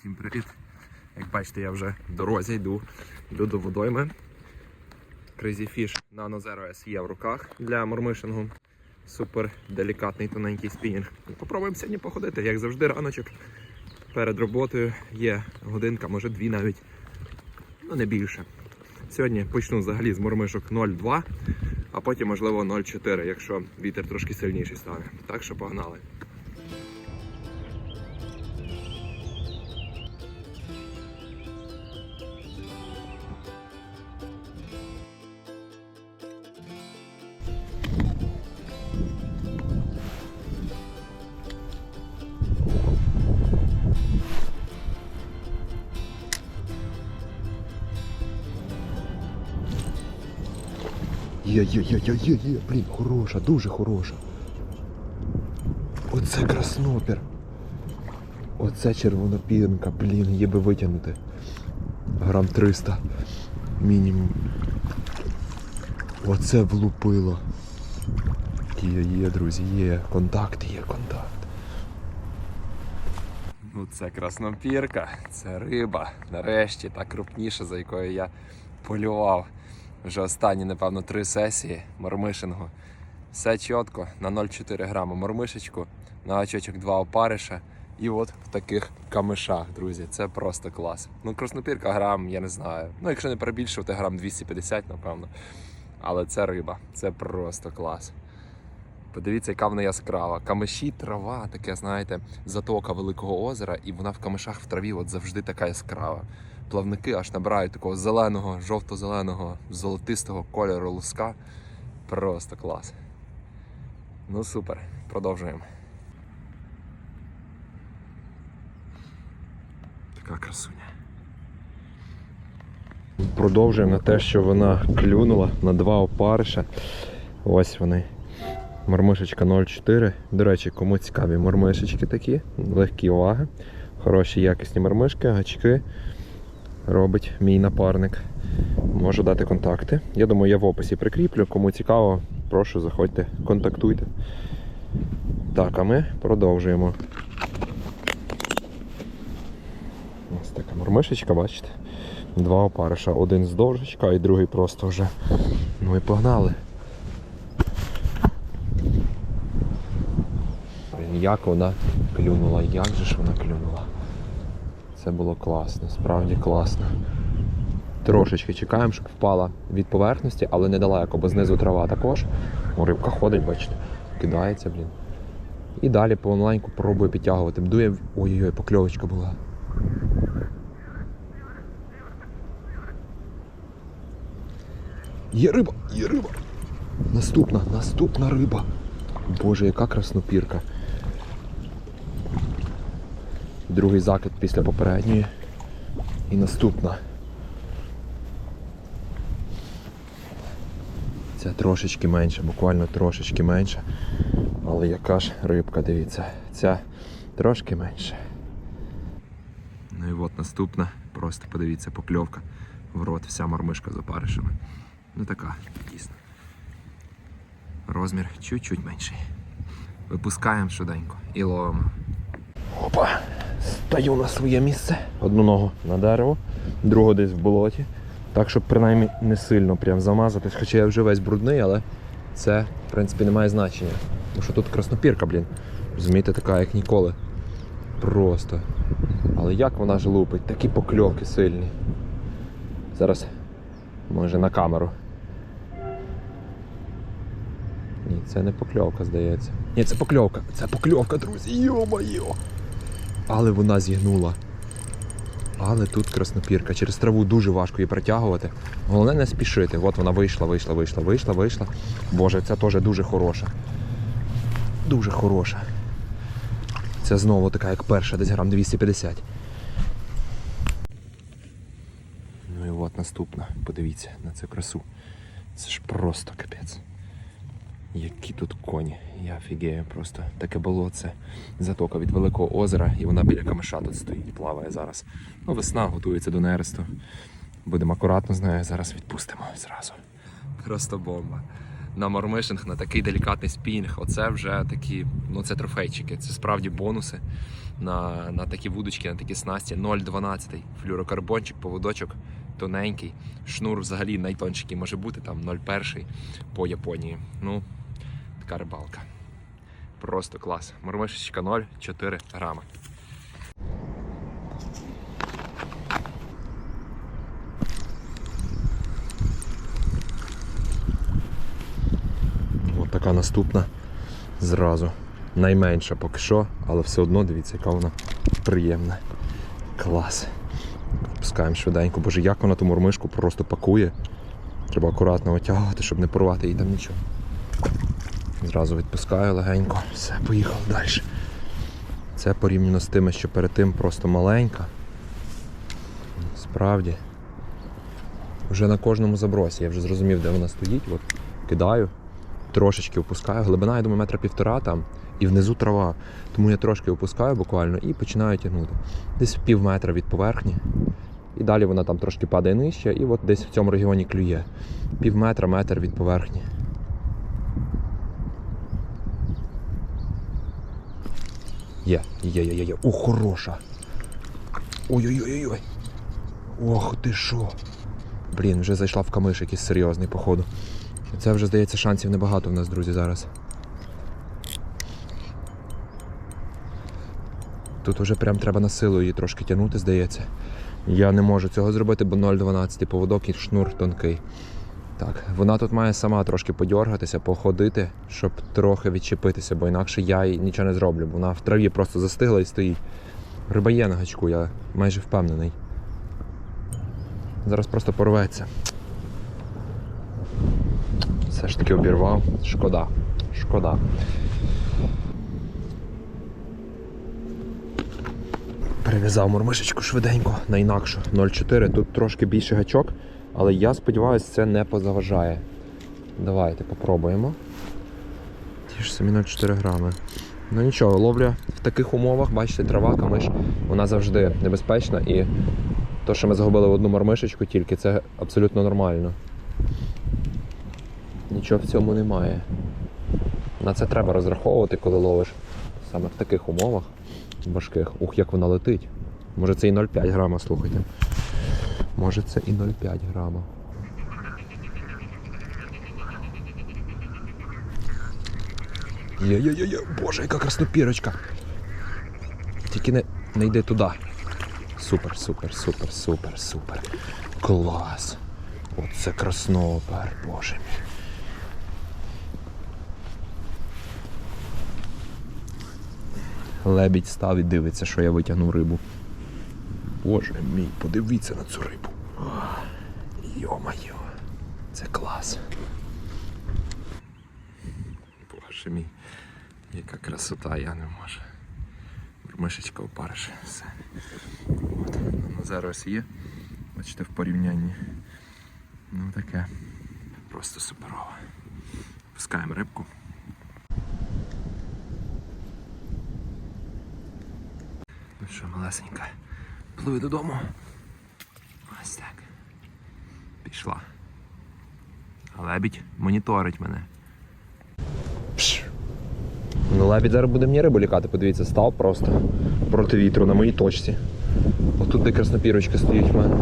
Всім привіт! Як бачите, я вже в дорозі йду, йду до водойми. Crazy Fish Nano Zero S в руках для мормишингу. Супер делікатний тоненький спінінг. Попробуємо сьогодні походити, як завжди, раночок. Перед роботою є годинка, може дві навіть, ну не більше. Сьогодні почну взагалі з мормишок 0,2, а потім, можливо, 0,4, якщо вітер трошки сильніший стане. Так що погнали. Є, є, є, є, є, є, блін, хороша, дуже хороша. Оце краснопір. Оце червонопірнка, блін, її би витягнути. Грам 300 мінімум. Оце влупило. Є, є, друзі, є. Контакт, є контакт. Ну, це краснопірка, це риба. Нарешті та крупніша, за якою я полював. Вже останні, напевно, три сесії мормишингу. Все чітко на 0,4 грама мормишечку, на гачочок два опариша. І от в таких камишах, друзі, це просто клас. Ну, краснопірка грам, я не знаю. Ну, якщо не перебільшувати, грам 250, напевно. Але це риба, це просто клас. Подивіться, яка вона яскрава. Камиші, трава, таке, знаєте, затока великого озера, і вона в камишах в траві от завжди така яскрава. Плавники аж набирають такого зеленого, жовто-зеленого, золотистого кольору луска. Просто клас. Ну супер, продовжуємо. Така красуня. Продовжуємо на те, що вона клюнула на два опариша. Ось вони. Мормишечка 0,4. До речі, кому цікаві мормишечки такі, легкі ваги, хороші якісні мормишки, гачки робить мій напарник. Можу дати контакти. Я думаю, я в описі прикріплю. Кому цікаво, прошу, заходьте, контактуйте. Так, а ми продовжуємо. Ось така мормишечка, бачите? Два опариша. Один з довжечка і другий просто вже. Ну і погнали. Як вона клюнула, як же ж вона клюнула. Це було класно, справді класно. Трошечки чекаємо, щоб впала від поверхності, але недалеко, бо знизу трава також. О, рибка ходить, бачите, кидається, блін. І далі помаленьку пробую підтягувати. Дує. Ой-ой-ой, покльовочка була. Є риба, є риба. Наступна, наступна риба. Боже, яка краснопірка. Другий закид після попередньої. І наступна. Ця трошечки менше, буквально трошечки менше. Але яка ж рибка, дивіться. Ця трошки менше. Ну і от наступна. Просто подивіться, покльовка в рот, вся мормишка з опаришами. Ну така, дійсно. Розмір чуть-чуть менший. Випускаємо швиденько і ловимо. Опа! Стаю на своє місце. Одну ногу на дерево, другу десь в болоті. Так, щоб принаймні не сильно прям замазатись, хоча я вже весь брудний, але це, в принципі, не має значення. Тому що тут краснопірка, блін. Розумієте, така, як ніколи. Просто. Але як вона ж лупить, такі покльовки сильні. Зараз, може, на камеру. Ні, це не покльовка, здається. Ні, це покльовка. Це покльовка, друзі. Йо-моє! Але вона зігнула. Але тут краснопірка. Через траву дуже важко її притягувати. Головне не спішити. От вона вийшла, вийшла, вийшла, вийшла, вийшла. Боже, ця теж дуже хороша. Дуже хороша. Це знову така, як перша, десь грам 250. Ну і от наступна. Подивіться на цю красу. Це ж просто капець. Які тут коні, я офігею просто. Таке болоце, затока від великого озера, і вона біля камиша тут стоїть, плаває зараз. Ну, весна готується до нересту. Будемо акуратно з нею, зараз відпустимо зразу. Просто бомба. на мормишинг, на такий делікатний спінг. Оце вже такі, ну це трофейчики. Це справді бонуси на, на такі вудочки, на такі снасті. 0,12 флюрокарбончик, поводочок тоненький. Шнур взагалі найтонший може бути, там 0,1 по Японії. Ну, така рибалка. Просто клас. Мормишечка 0,4 грама. От така наступна зразу. Найменша поки що, але все одно дивіться, яка вона приємна. Клас. Пускаємо швиденько. Боже, як вона ту мормишку просто пакує. Треба акуратно витягувати, щоб не порвати їй там нічого. Зразу відпускаю легенько. Все, поїхав далі. Це порівняно з тими, що перед тим просто маленька. Справді. Вже на кожному забросі. Я вже зрозумів, де вона стоїть. От кидаю, трошечки опускаю. Глибина, я думаю, метра півтора там, і внизу трава. Тому я трошки опускаю буквально і починаю тягнути. Десь пів метра від поверхні. І далі вона там трошки падає нижче, і от десь в цьому регіоні клює. Пів метра, метр від поверхні. Є, є, є, є, є. О, хороша. Ой-ой-ой-ой. Ох ти що. Блін, вже зайшла в камиш якийсь серйозний, походу. Це вже, здається, шансів небагато в нас, друзі, зараз. Тут вже прям треба на силу її трошки тягнути, здається. Я не можу цього зробити, бо 0,12 поводок і шнур тонкий. Так, вона тут має сама трошки подьоргатися, походити, щоб трохи відчепитися, бо інакше я їй нічого не зроблю. Вона в траві просто застигла і стоїть. Риба є на гачку, я майже впевнений. Зараз просто порветься. Все ж таки обірвав. Шкода. Шкода. Перев'язав мурмишечку швиденько на інакшу 0,4. Тут трошки більше гачок, але я сподіваюся, це не позаважає. Давайте попробуємо. Ті ж самі 0,4 грами. Ну нічого, ловля в таких умовах, бачите, трава, камиш, вона завжди небезпечна і то, що ми загубили одну мормишечку тільки, це абсолютно нормально. Нічого в цьому немає. На це треба розраховувати, коли ловиш саме в таких умовах важких. Ух, як вона летить. Може це і 0,5 грама, слухайте. Може це і 0,5 грама. Є-є-є, боже, яка краснопірочка. Тільки не, не йди туди. Супер, супер, супер, супер, супер. Клас. Оце краснопер, боже мій. Лебідь став і дивиться, що я витягнув рибу. Боже мій, подивіться на цю рибу. Йо-майо, це клас. Боже мій, яка красота, я не можу. Мишечка опарише. Все. От. Ну, зараз є. Бачите, в порівнянні. Ну таке. Просто суперово. Пускаємо рибку. Ну що, малесенька, пливи додому. Ось так. Пішла. Лебідь моніторить мене. Пш. Ну, лебідь зараз буде мені рибу лікати, подивіться, став просто проти вітру на моїй точці. Отут де краснопірочка стоїть в мене.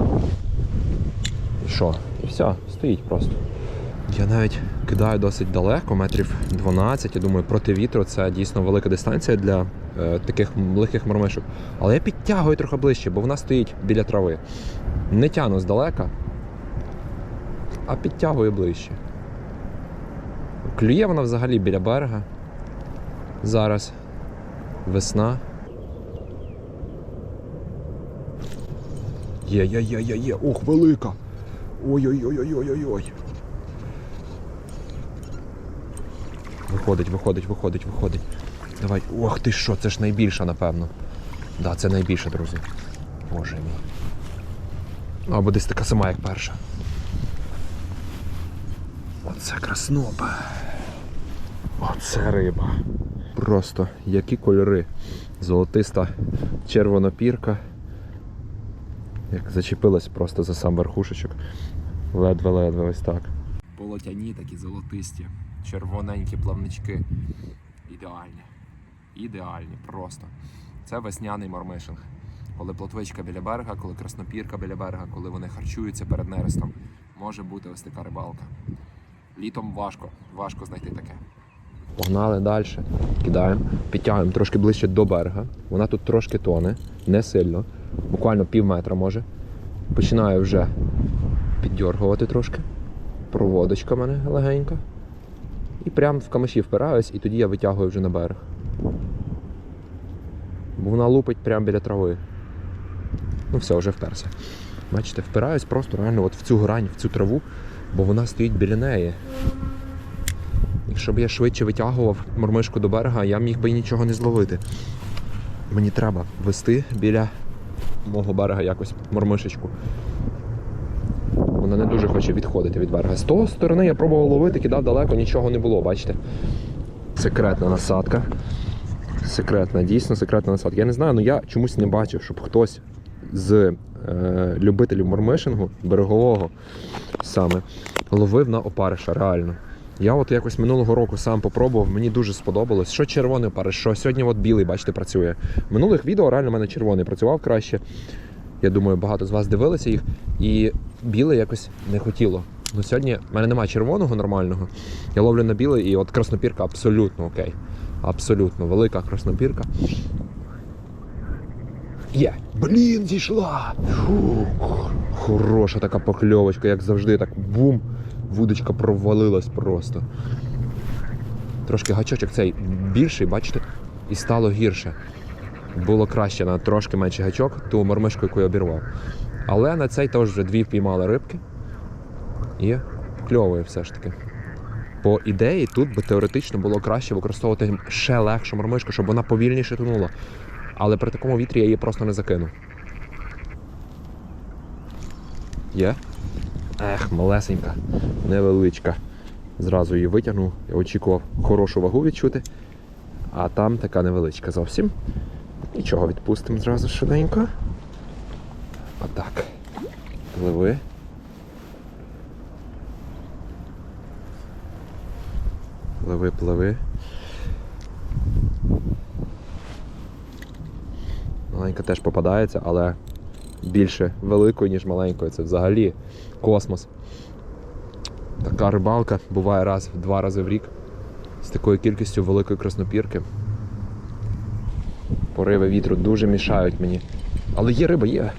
І що? І все, стоїть просто. Я навіть кидаю досить далеко, метрів 12. Я думаю, проти вітру це дійсно велика дистанція для е, таких легких мормишок. Але я підтягую трохи ближче, бо вона стоїть біля трави. Не тяну здалека, а підтягую ближче. Клює вона взагалі біля берега. Зараз весна. Є, є, є, є, є. Ох, велика. Ой-ой-ой-ой-ой-ой. Виходить, виходить, виходить, виходить. Давай. Ох ти що, це ж найбільша, напевно. Да, це найбільша, друзі. Боже мій. Або десь така сама, як перша. Оце краснопа. Оце риба. Просто які кольори. Золотиста червонопірка. Як зачепилась просто за сам верхушечок. Ледве-ледве ось так. Полотяні такі золотисті. Червоненькі плавнички. Ідеальні. Ідеальні, просто. Це весняний мормишинг. Коли плотвичка біля берега, коли краснопірка біля берега, коли вони харчуються перед нерестом, може бути ось така рибалка. Літом важко, важко знайти таке. Погнали далі. Кидаємо, підтягуємо трошки ближче до берега. Вона тут трошки тоне, не сильно, буквально пів метра може. Починаю вже піддергувати трошки. Проводочка в мене легенька. І прямо в камиші впираюсь, і тоді я витягую вже на берег. Бо вона лупить прямо біля трави. Ну все, вже вперся. Бачите, впираюсь просто реально от в цю грань, в цю траву, бо вона стоїть біля неї. Якщо б я швидше витягував мормишку до берега, я міг би нічого не зловити. Мені треба вести біля мого берега якось мормишечку. Вона не дуже хоче відходити від берега. З того сторони я пробував ловити, кидав далеко, нічого не було, бачите? Секретна насадка. Секретна, дійсно секретна насадка. Я не знаю, але я чомусь не бачив, щоб хтось з е, любителів мормишингу, берегового саме, ловив на опариша, реально. Я от якось минулого року сам попробував, мені дуже сподобалось. Що червоний опариш, що сьогодні от білий, бачите, працює. В минулих відео реально в мене червоний працював краще. Я думаю, багато з вас дивилися їх, і білий якось не хотіло. Ну сьогодні в мене немає червоного нормального. Я ловлю на білий, і от краснопірка абсолютно окей. Абсолютно велика краснопірка. Є! Блін, зійшла! Хороша така покльовочка, як завжди, так бум! Вудочка провалилась просто. Трошки гачочок цей більший, бачите, і стало гірше. Було краще на трошки менший гачок, ту мормишку, яку я обірвав. Але на цей теж вже дві впіймали рибки. І кльовує все ж таки. По ідеї, тут би теоретично було краще використовувати ще легшу мормишку, щоб вона повільніше тонула. Але при такому вітрі я її просто не закину. Є? Ех, малесенька, невеличка. Зразу її витягнув. Я очікував хорошу вагу відчути. А там така невеличка зовсім. Нічого, відпустимо зразу швиденько. Отак. Пливи. Пливи, пливи. Маленька теж попадається, але більше великою, ніж маленькою. Це взагалі космос. Така рибалка буває раз-два рази в рік з такою кількістю великої краснопірки. Пориви вітру дуже мішають мені. Але є риба, є.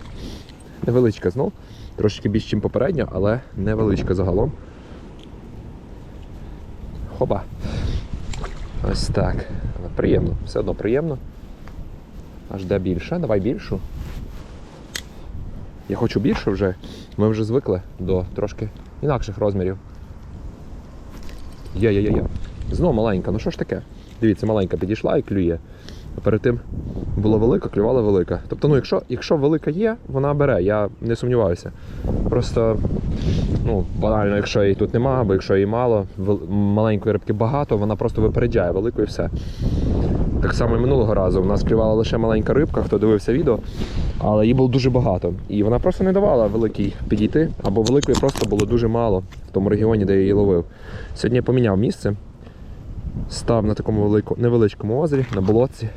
Невеличка знов. Трошки більш, ніж попередня, але невеличка загалом. Хоба. Ось так. Але приємно, все одно приємно. Аж де більше? Давай більшу. Я хочу більше вже. Ми вже звикли до трошки інакших розмірів. Є, є, є, є. Знову маленька. Ну що ж таке? Dивіться, маленька підійшла і клює. А перед тим була велика, клювала велика. Тобто, ну, якщо, якщо велика є, вона бере, я не сумніваюся. Просто, ну, банально, якщо її тут нема, або якщо її мало, маленької рибки багато, вона просто випереджає велику і все. Так само і минулого разу. У нас клювала лише маленька рибка, хто дивився відео, але її було дуже багато. І вона просто не давала великій підійти, або великої просто було дуже мало в тому регіоні, де я її ловив. Сьогодні я поміняв місце, став на такому велику, невеличкому озері, на болотці.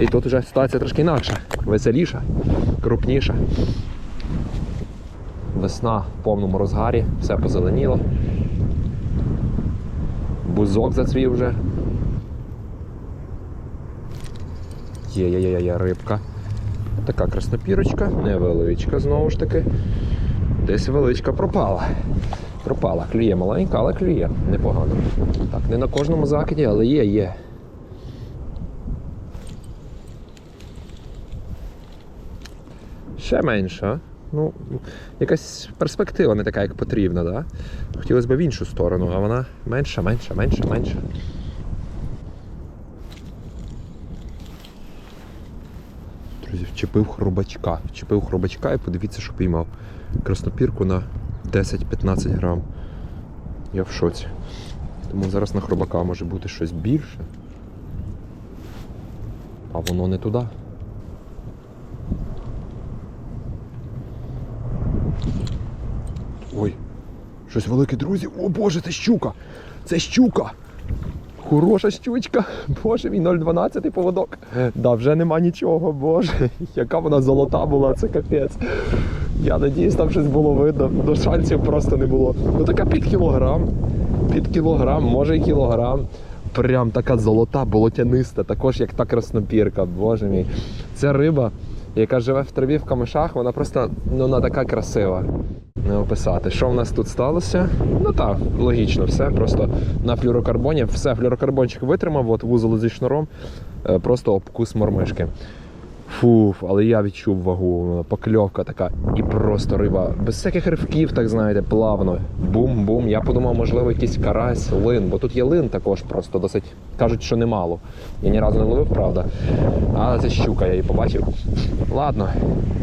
І тут вже ситуація трошки інакша, веселіша, крупніша. Весна в повному розгарі, все позеленіло. Бузок зацвів вже. Є, є, є, є рибка. Така краснопірочка, невеличка знову ж таки. Десь величка пропала. Пропала. Клює маленька, але клює непогано. Так, не на кожному закиді, але є, є. Ще менша. Ну, якась перспектива не така, як потрібна, да? Хотілося б в іншу сторону, а вона менша, менша, менша, менша. Друзі, вчепив хробачка. Вчепив хробачка і подивіться, що піймав. Краснопірку на 10-15 грам. Я в шоці. Тому зараз на хробака може бути щось більше. А воно не туди. Щось велике, друзі. О боже, це щука! Це щука! Хороша щучка. Боже мій 0,12 поводок. Да, вже нема нічого, боже. Яка вона золота була, це капець. Я надіюсь, там щось було видно. До шансів просто не було. Ну така під кілограм. Під кілограм, може і кілограм. Прям така золота, болотяниста, також як та краснопірка, боже мій. Ця риба, яка живе в траві в камишах, вона просто ну, вона така красива. Не описати. Що в нас тут сталося? Ну так, логічно, все. Просто на флюрокарбоні, все, флюрокарбончик витримав, от вузол зі шнуром, е, просто обкус мормишки. Фуф, але я відчув вагу, покльовка така, і просто риба. Без всяких ривків, так знаєте, плавно. Бум-бум. Я подумав, можливо, якийсь карась, лин, бо тут є лин також просто досить. Кажуть, що немало. Я ні разу не ловив, правда. Але це щука, я її побачив. Ладно,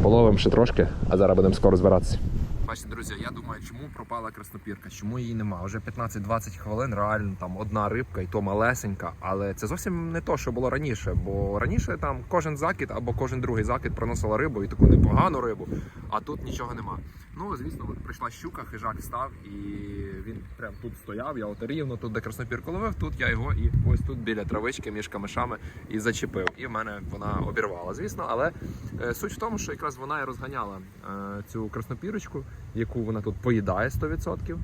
половимо ще трошки, а зараз будемо скоро збиратися. Бачите, друзі, я думаю, чому пропала краснопірка, чому її нема. Вже 15-20 хвилин, реально там одна рибка, і то малесенька. Але це зовсім не то, що було раніше. Бо раніше там кожен закид або кожен другий закид приносила рибу і таку непогану рибу, а тут нічого нема. Ну, звісно, от прийшла щука, хижак став, і він прям тут стояв. Я от рівно тут, де краснопірку ловив, тут я його і ось тут біля травички між камишами і зачепив. І в мене вона обірвала, звісно. Але е, суть в тому, що якраз вона і розганяла е, цю краснопірочку, яку вона тут поїдає 100%.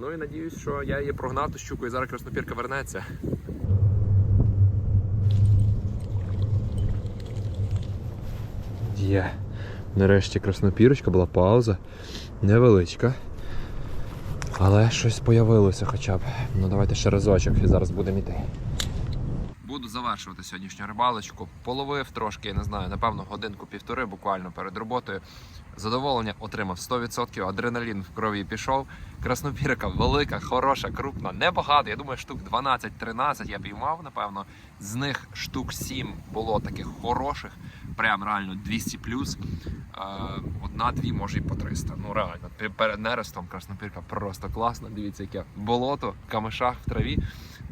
Ну і надіюсь, що я її прогнав ту щуку, і зараз краснопірка вернеться. Є. Нарешті краснопірочка була пауза. Невеличка. Але щось появилося хоча б. Ну давайте ще разочок і зараз будемо йти. Буду завершувати сьогоднішню рибалочку. Половив трошки, я не знаю, напевно, годинку-півтори буквально перед роботою. Задоволення отримав 100%, адреналін в крові пішов. Краснопірка велика, хороша, крупна, небагато. Я думаю, штук 12-13 я піймав, напевно. З них штук 7 було таких хороших, прям реально 200 плюс. Е, Одна-дві, може і по 300. Ну реально, перед нерестом краснопірка просто класна. Дивіться, яке болото, камишах в траві.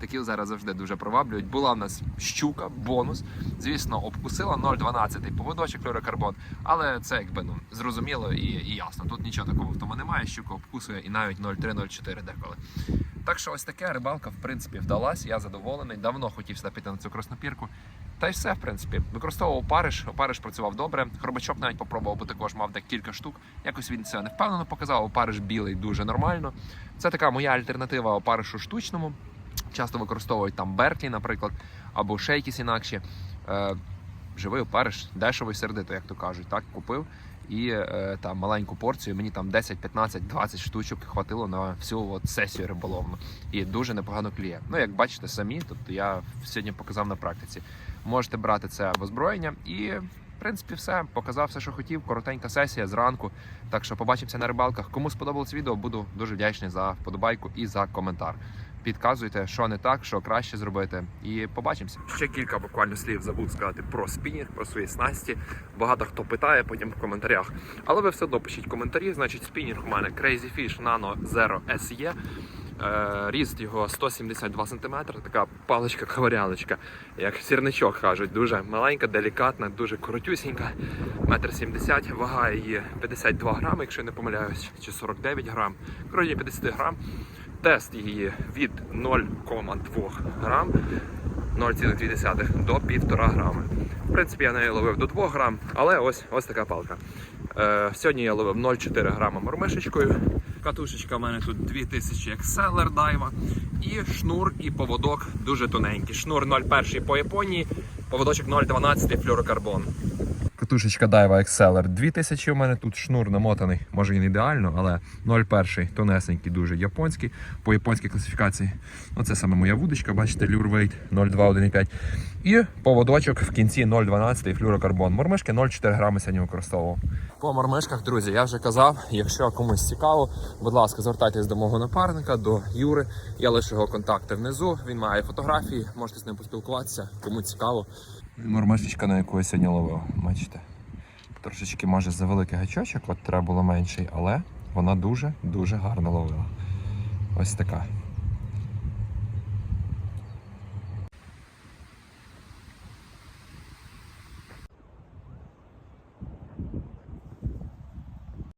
Такі зараз завжди дуже приваблюють. Була в нас щука, бонус. Звісно, обкусила 0,12 поводочок флюрокарбон, але це якби ну зрозуміло і, і ясно. Тут нічого такого в тому немає. Щука обкусує і навіть 0,3-0,4 деколи. Так що ось таке рибалка, в принципі, вдалась. Я задоволений. Давно хотів сюди піти на цю краснопірку. Та й все, в принципі. Використовував опариш, опариш працював добре. Хробачок навіть попробував, бо також мав декілька штук. Якось він це не впевнено показав. Опариш білий дуже нормально. Це така моя альтернатива опаришу штучному. Часто використовують там Берклі, наприклад, або ще якісь інакші. Е, живий опариш, дешевий сердито, як то кажуть, так купив. І е, там маленьку порцію, мені там 10, 15, 20 штучок хватило на всю от сесію риболовну. І дуже непогано кліє. Ну, як бачите самі, тобто я сьогодні показав на практиці. Можете брати це в озброєння і. В принципі, все показав все, що хотів. Коротенька сесія зранку. Так що побачимося на рибалках. Кому сподобалось відео, буду дуже вдячний за вподобайку і за коментар. Підказуйте, що не так, що краще зробити, і побачимося. Ще кілька буквально слів забув сказати про спінінг, про свої снасті. Багато хто питає потім в коментарях. Але ви все одно пишіть коментарі. Значить, спінінг у мене Crazy Fish Nano Zero SE. Е, Ріст його 172 см, така паличка-коваряночка, як сірничок кажуть, дуже маленька, делікатна, дуже коротюсінька, метр 70, вага її 52 грами, якщо я не помиляюсь, чи 49 грам, в 50 грам. Тест її від 0,2 грам, 0,2 до 1,5 грами. В принципі, я неї ловив до 2 грам, але ось, ось така палка. Е, сьогодні я ловив 0,4 грама мормишечкою. Катушечка в мене тут 2000 як селер дайва. І шнур і поводок дуже тоненький. Шнур 0,1 по Японії, поводочок 0,12 флюрокарбон. Катушечка Daiwa Exceller 2000 у мене тут шнур намотаний, може і не ідеально, але 0,1 тонесенький, дуже японський, по японській класифікації. Ну, це саме моя вудочка, бачите, Lure Weight 0,2,1,5. І поводочок в кінці 0,12 флюрокарбон. Мормишки 0,4 грами сьогодні використовував. По мормишках, друзі, я вже казав, якщо комусь цікаво, будь ласка, звертайтесь до мого напарника, до Юри. Я лишу його контакти внизу. Він має фотографії, можете з ним поспілкуватися, кому цікаво. Мормишечка, на яку я сьогодні ловив, бачите. Трошечки може за великий гачочок, от треба було менший, але вона дуже-дуже гарно ловила. Ось така.